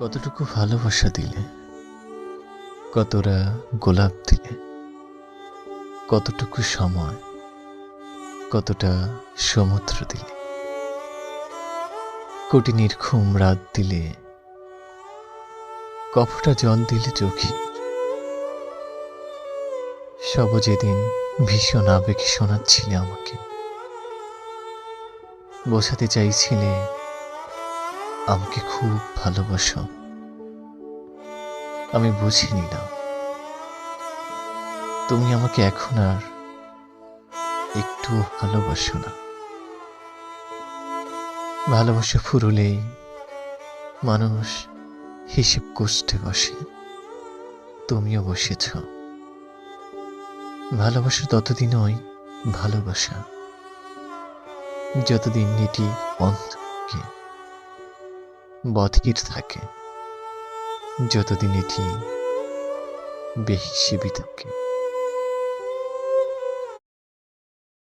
কতটুকু ভালোবাসা দিলে, কতটা গোলাপ দিলে, কতটুকু সময়, কতটা সমুদ্র দিলে, কোটি নির্ঘুম রাত দিলে কফটা জল দিলে চোখে, সব যেদিন ভীষণ আবেগে শোনাচ্ছিলে আমাকে, বোঝাতে চাইছিলে আমাকে খুব ভালোবাসো। আমি বুঝিনি না। তুমি আমাকে এখন আর একটু ভালোবাসো না। ভালোবাসা ফুরুলেই মানুষ হিসেব কষ্টে বসে। তুমিও বসেছ। ভালোবাসা ততদিনই ভালোবাসা, যতদিন এটি অন্তকে বধির থাকে যতদিন এটি বেশি থাকে।